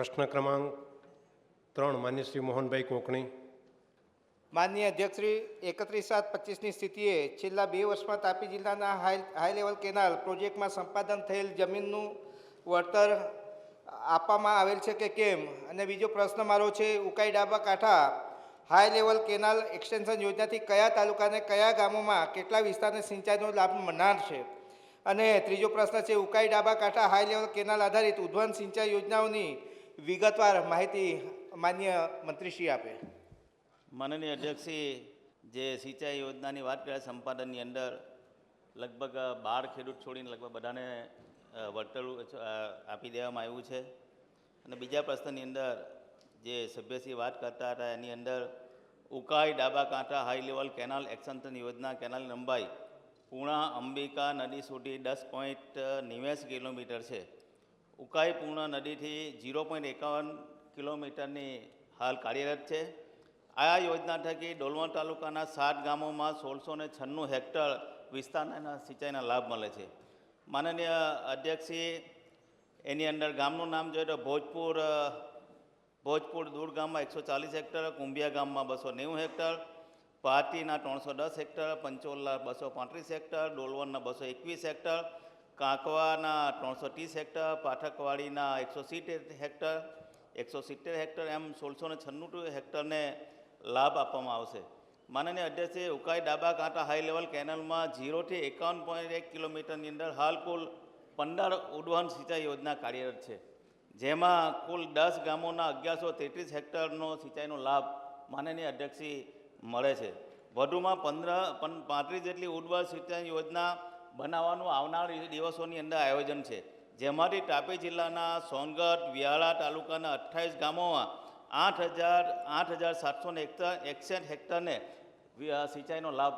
પ્રશ્ન ક્રમાંક ત્રણ, માન્ય શ્રી મોહનભાઈ કોકણી. માનનીય અધ્યક્ષશ્રી, એકત્રીસ સાત પચીસની સ્થિતિએ છેલ્લા બે વર્ષમાં તાપી જિલ્લાના હાઈ હાઈ લેવલ કેનાલ પ્રોજેક્ટમાં સંપાદન થયેલ જમીનનું વળતર આપવામાં આવેલ છે કે કેમ? અને બીજો પ્રશ્ન મારો છે, ઉકાઈ ડાબા કાંઠા હાઈ લેવલ કેનાલ એક્સટેન્શન યોજનાથી કયા તાલુકાને કયા ગામોમાં કેટલા વિસ્તારને સિંચાઈનો લાભ મળનાર છે? અને ત્રીજો પ્રશ્ન છે, ઉકાઈ ડાબા કાંઠા હાઈ લેવલ કેનાલ આધારિત ઉદ્વહન સિંચાઈ યોજનાઓની વિગતવાર માહિતી માન્ય મંત્રીશ્રી આપે. માનનીય અધ્યક્ષશ્રી જે સિંચાઈ યોજનાની વાત કર્યા સંપાદનની અંદર લગભગ બાર ખેડૂત છોડીને લગભગ બધાને વળતર આપી દેવામાં આવ્યું છે. અને બીજા પ્રશ્નની અંદર જે સભ્યશ્રી વાત કરતા હતા, એની અંદર ઉકાઈ ડાબા કાંઠા હાઈ લેવલ કેનાલ એક્સન્શન યોજના કેનાલની લંબાઈ, પૂણા અંબિકા નદી સુધી દસ પોઈન્ટ નેવ્યાસી કિલોમીટર છે. ઉકાઈ પૂર્ણ નદીથી ઝીરો પોઈન્ટ એકાવન કિલોમીટરની હાલ કાર્યરત છે. આ યોજના થકી ડોલવણ તાલુકાના સાત ગામોમાં સોળસો ને છન્નું હેક્ટર વિસ્તારના સિંચાઈના લાભ મળે છે. માનનીય અધ્યક્ષશ્રી એની અંદર ગામનું નામ જોઈએ તો ભોજપુર ભોજપુર દૂર ગામમાં એકસો ચાલીસ હેક્ટર, કુંભિયા ગામમાં બસો નેવું હેક્ટર, પાટીના ત્રણસો દસ હેક્ટર પંચોલના બસો પાંત્રીસ હેક્ટર, ડોલવણના બસો એકવીસ હેક્ટર કાંકવાના ત્રણસો ત્રીસ હેક્ટર, પાઠકવાડીના એકસો સિત્તેર હેક્ટર, એકસો સિત્તેર હેક્ટર એમ સોળસો ને છન્નું હેક્ટરને લાભ આપવામાં આવશે. માનનીય અધ્યક્ષે ઉકાઈ ડાબા કાંટા હાઈ લેવલ કેનલમાં ઝીરોથી એકાવન પોઈન્ટ એક કિલોમીટરની અંદર હાલ કુલ પંદર ઉડવહન સિંચાઈ યોજના કાર્યરત છે. જેમાં કુલ દસ ગામોના અગિયારસો તેત્રીસ હેક્ટરનો સિંચાઈનો લાભ માનનીય અધ્યક્ષી મળે છે. વધુમાં પંદર પાંત્રીસ જેટલી ઉડવહન સિંચાઈ યોજના બનાવવાનું આવનાર દિવસોની અંદર આયોજન છે. જેમાંથી તાપી જિલ્લાના સોનગઢ, વ્યાળા તાલુકાના અઠ્ઠાવીસ ગામોમાં આઠ હજાર આઠ હજાર સાતસો એકસઠ હેક્ટરને સિંચાઈનો લાભ